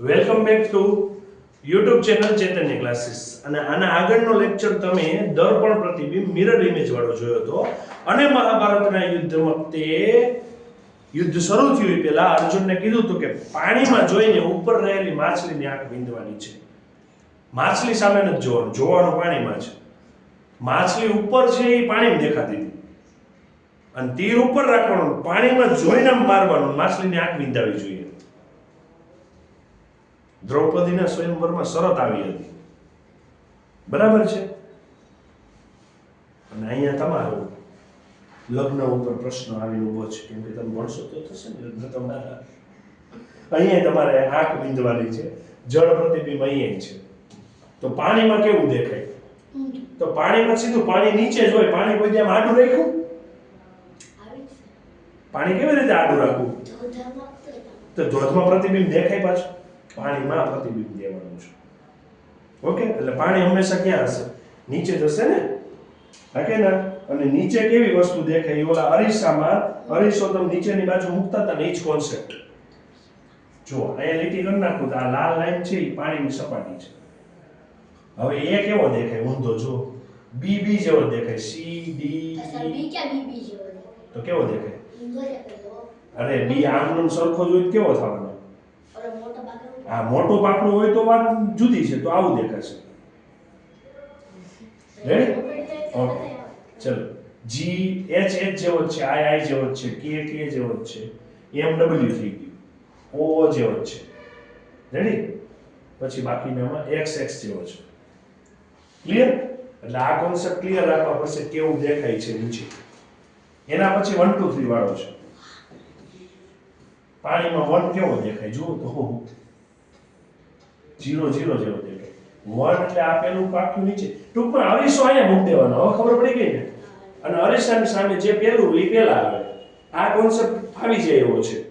Welcome back to YouTube channel Chaitanya classes અને આના આગળનો લેક્ચર તમે દર્પણ પ્રતિબિંબ મિરર ઇમેજ વાળો જોયો હતો અને મહાભારતના યુદ્ધ વખતે યુદ્ધ શરૂ થયું પહેલા અર્જુનને કીધું હતું કે પાણીમાં જોઈને ઉપર રહેલી માછલીની આંખ વિંધવાની છે. માછલી સામે નથી જોવાનું જોવાનું પાણીમાં છે. માછલી ઉપર છે એ પાણીમાં દેખાતી હતી. અને તીર ઉપર રાખવાનું, પાણીમાં જોઈને મારવાનું, માછલીની આંખ વિંધાવી જોઈએ. દ્રૌપદીના સ્વયંવરમાં શરત આવી હતી. બરાબર છે? અને અહીંયા તમારું લગ્ન ઉપર પ્રશ્ન આવીને ઊભો છે. કેમ કે તમે ભણશો તો થશે ને લગ્ન તમારા. અહીંયા તમારે આંખ વિંધવાની છે. જળ પ્રતિબિંબ અહીંયા છે. તો પાણીમાં કેવું દેખાય? તો પાણીમાં સીધું પાણી નીચે જ હોય. પાણી કોઈ જેમ આડું રાખ્યું? પાણી કેવી રીતે આડું રાખવું તો ધોધમાં પ્રતિબિંબ દેખાય પાછું. પાણીમાં પ્રતિબિંબ દેવાનું છે. ઓકે? એટલે પાણી હંમેશા ક્યાં હશે? નીચે જશે ને? ઓકે ના? અને નીચે કેવી વસ્તુ દેખાય? ઓલા અરીસામાં અરીસો તમે નીચેની બાજુ મૂકતા હતા ને એ જ કોન્સેપ્ટ જો અહીંયા લીટી કરી નાખું તો આ લાલ લાઈન છે એ પાણીની સપાટી છે. હવે એ કેવો દેખાય? ઊંધો જો બી બી જેવો દેખાય. સી ડી તો કેવો દેખાય? અરે બી આમનું સરખો જોઈ કેવો થવાનો? આ મોટું પાકડો હોય તો વાત જુદી છે, તો આવું દેખાશે. ઓકે ચલો. જી એચ એચ જેવો જ છે આઈ આઈ જેવો જ છે કે કે જેવો જ છે એમ ડબલ્યુ થઈ ગયું. ઓ જેવો જ છે. રેડી પછી બાકીનામાં એક્સ એક્સ જેવો છે. ક્લિયર એટલે આ કોન્સેપ્ટ ક્લિયર રાખવા પડશે કેવું દેખાય છે નીચે. એના પછી વન ટુ થ્રી વાળો છે. પાણીમાં વન કેવો દેખાય? જુઓ તો જીરો જીરો જેવો દેખાય વન એટલે આપેલું પાક્યું નીચે. ટૂંકમાં અરીસો અહીંયા મૂકી દેવાનો. હવે ખબર પડી ગઈ ને? અને અરીસાની સામે જે પેલું એ પેલા આવે. આ કોન્સેપ્ટ આવી જાય એવો છે.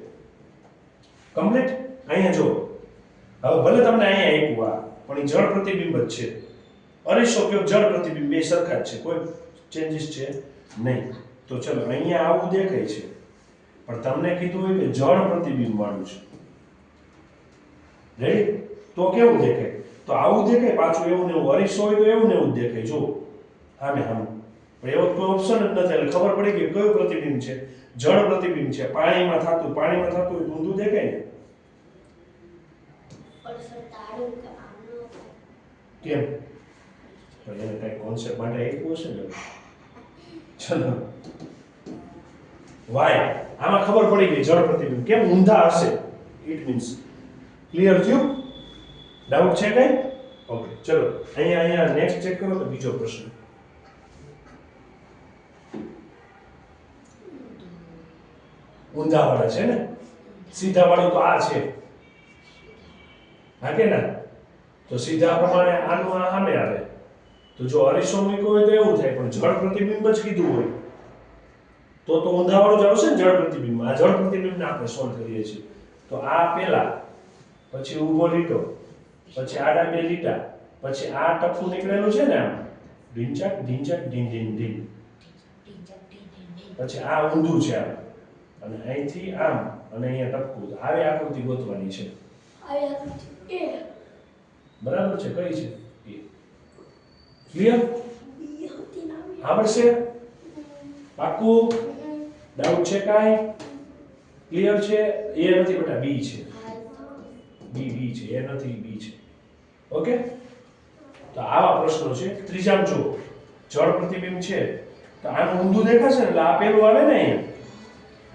કમ્પ્લીટ અહીંયા જો. હવે ભલે તમને અહીંયા આપ્યું આ, પણ એ જળ પ્રતિબિંબ જ છે. અરીસો કયો જળ પ્રતિબિંબ, બે સરખા જ છે. કોઈ ચેન્જીસ છે નહીં. તો ચલો, અહીંયા આવું દેખાય છે. પણ તમને કીધું હોય કે જળ પ્રતિબિંબ વાળું છે. રેડી તો કેવું દેખાય? તો આવું દેખાય પાછું એવું ને એવું અરીસ હોય તો એવું ને એવું જ દેખાય જો સામે સામે એવો કોઈ ઓપ્શન જ નથી એટલે ખબર પડી કે કયું પ્રતિબિંબ છે? જળ પ્રતિબિંબ છે. પાણીમાં થતું પાણીમાં થતું હોય ઊંધું દેખાય ને? કેમ? પણ એને કઈ કોન્સેપ્ટ માટે આપ્યું હશે ને? ચલો. વાય. આમાં ખબર પડી ગઈ જળ પ્રતિબિંબ. કેમ ઊંધા હશે? ઇટ મીન્સ ક્લિયર થયું? ડાઉટ છે કઈ? ઓકે ચલો, અહીંયા અહીંયા નેક્સ્ટ ચેક કરો, તો બીજો પ્રશ્ન. ઊંધા વાળા છે ને? સીધા વાળું તો આ છે. હા કે ના? તો સીધા પ્રમાણે આનું આ સામે આવે. તો જો અરીસો મૂક્યો હોય તો એવું થાય, પણ જળ પ્રતિબિંબ જ કીધું હોય. તો તો ઊંધાવાળું જ આવશે ને જળ પ્રતિબિંબ. આ જળ પ્રતિબિંબને આપણે સોલ્વ કરીએ છીએ. તો આ પેલા પછી ઊભો લીટો પછી આડા બે લીટા પછી આ ટપકું નીકળેલું છે ને આમ ઢીંચક ઢીંચક ઢીન ઢીન ઢીન પછી આ ઊંધું છે આમ. અને અહીંથી આમ અને અહીંયા ટપકું. આવી આકૃતિ ગોતવાની છે. બરાબર છે કઈ છે? ક્લિયર આવડશે પાકું ડાઉટ છે કાંઈ? ક્લિયર છે? એ નથી બેટા બી છે. બી બી છે, એ નથી, બી છે. ઓકે? તો આવા પ્રશ્નો છે. ત્રીજામાં જુઓ. જળ પ્રતિબિંબ છે. તો આનું ઊંધું દેખાશે એટલે આ પેલું આવે ને અહીંયા.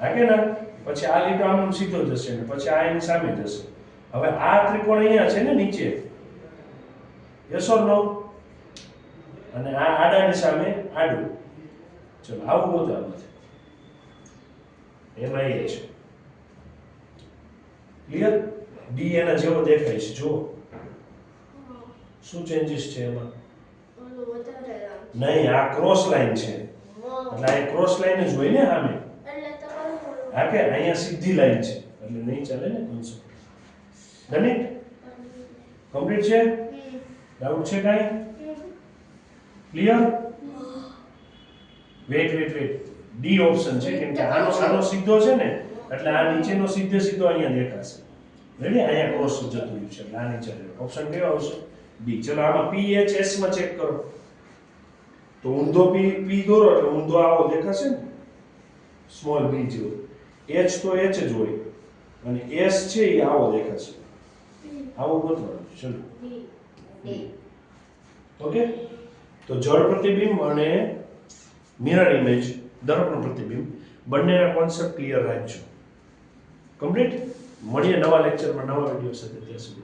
હા કે ના? પછી આ લીટો આમ સીધો જશે ને પછી આ એની સામે જશે. હવે આ ત્રિકોણ અહીંયા છે ને નીચે. Yes or no? અને આ આડાની સામે આડું. ચલો, આવું ગોતવાનું છે એમાં એ છે. ક્લિયર ડી એના જેવો દેખાય છે, જુઓ. શું ચેન્જીસ છે એમાં? નહીં, આ ક્રોસ લાઈન છે. એટલે આ ક્રોસ લાઈન જ હોય ને સામે? હા કે, અહીંયા સીધી લાઈન છે. એટલે નહીં ચાલે ને કોન્સેપ્ટ ગણિત કમ્પ્લીટ છે? ડાઉટ છે કાંઈ? Clear wait wait wait D option છે, કેમ કે આનો આનો સીધો છે ને? એટલે આ નીચેનો સીધે સીધો અહીંયા દેખાશે. રેડી અહીંયા ક્રોસ જતું રહ્યું છે એટલે આ નીચે ઓપ્શન કયો આવશે? બી ચલો આમાં પીએચએસમાં ચેક કરો. તો ઊંધો પી પી દોરો એટલે ઊંધો આવો દેખાશે ને? સ્મોલ બી જેવો. એચ તો એચ જ હોય. અને એસ છે એ આવો દેખાશે. આવો ગોઠવાનું ચલો. ઓકે તો જળ પ્રતિબિંબ અને મિરર ઇમેજ દર્પણ પ્રતિબિંબ બંનેના કોન્સેપ્ટ ક્લિયર રાખજો કમ્પ્લીટ મળીએ નવા લેક્ચરમાં નવા વીડિયો સાથે ત્યાં સુધી.